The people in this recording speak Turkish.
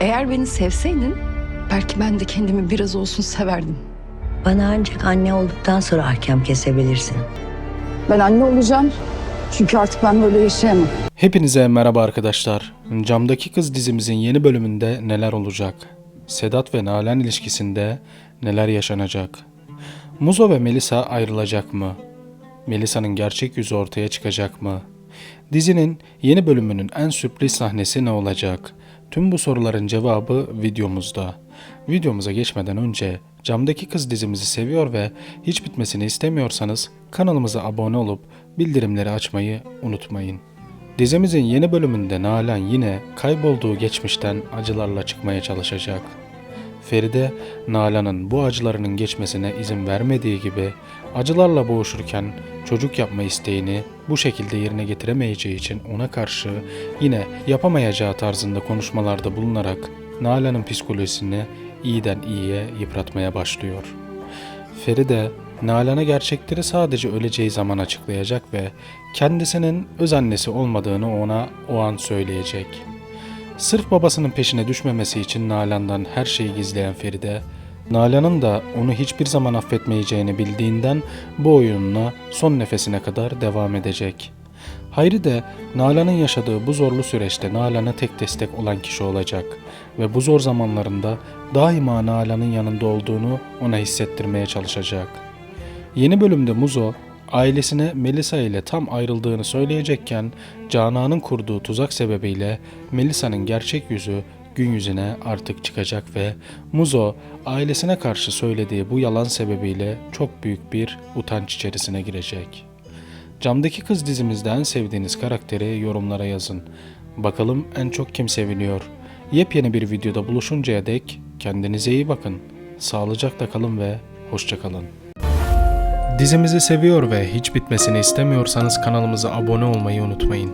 Eğer beni sevseydin belki ben de kendimi biraz olsun severdim. Bana ancak anne olduktan sonra hakem kesebilirsin. Ben anne olacağım. Çünkü artık ben böyle yaşayamam. Hepinize merhaba arkadaşlar. Camdaki Kız dizimizin yeni bölümünde neler olacak? Sedat ve Nalan ilişkisinde neler yaşanacak? Muzo ve Melisa ayrılacak mı? Melisa'nın gerçek yüzü ortaya çıkacak mı? Dizinin yeni bölümünün en sürpriz sahnesi ne olacak? Tüm bu soruların cevabı videomuzda. Videomuza geçmeden önce Camdaki Kız dizimizi seviyor ve hiç bitmesini istemiyorsanız kanalımıza abone olup bildirimleri açmayı unutmayın. Dizimizin yeni bölümünde Nalan yine kaybolduğu geçmişten acılarla çıkmaya çalışacak. Feride, Nalan'ın bu acılarının geçmesine izin vermediği gibi acılarla boğuşurken çocuk yapma isteğini bu şekilde yerine getiremeyeceği için ona karşı yine yapamayacağı tarzında konuşmalarda bulunarak Nalan'ın psikolojisini iyiden iyiye yıpratmaya başlıyor. Feride, Nalan'a gerçekleri sadece öleceği zaman açıklayacak ve kendisinin öz annesi olmadığını ona o an söyleyecek. Sırf babasının peşine düşmemesi için Nalan'dan her şeyi gizleyen Feride, Nalan'ın da onu hiçbir zaman affetmeyeceğini bildiğinden bu oyununa son nefesine kadar devam edecek. Hayri de Nalan'ın yaşadığı bu zorlu süreçte Nalan'a tek destek olan kişi olacak ve bu zor zamanlarında daima Nalan'ın yanında olduğunu ona hissettirmeye çalışacak. Yeni bölümde Muzo ailesine Melisa ile tam ayrıldığını söyleyecekken Canan'ın kurduğu tuzak sebebiyle Melisa'nın gerçek yüzü gün yüzüne artık çıkacak ve Muzo ailesine karşı söylediği bu yalan sebebiyle çok büyük bir utanç içerisine girecek. Camdaki Kız dizimizde en sevdiğiniz karakteri yorumlara yazın. Bakalım en çok kim seviliyor? Yepyeni bir videoda buluşuncaya dek kendinize iyi bakın. Sağlıcakla kalın ve hoşçakalın. Dizimizi seviyor ve hiç bitmesini istemiyorsanız kanalımıza abone olmayı unutmayın.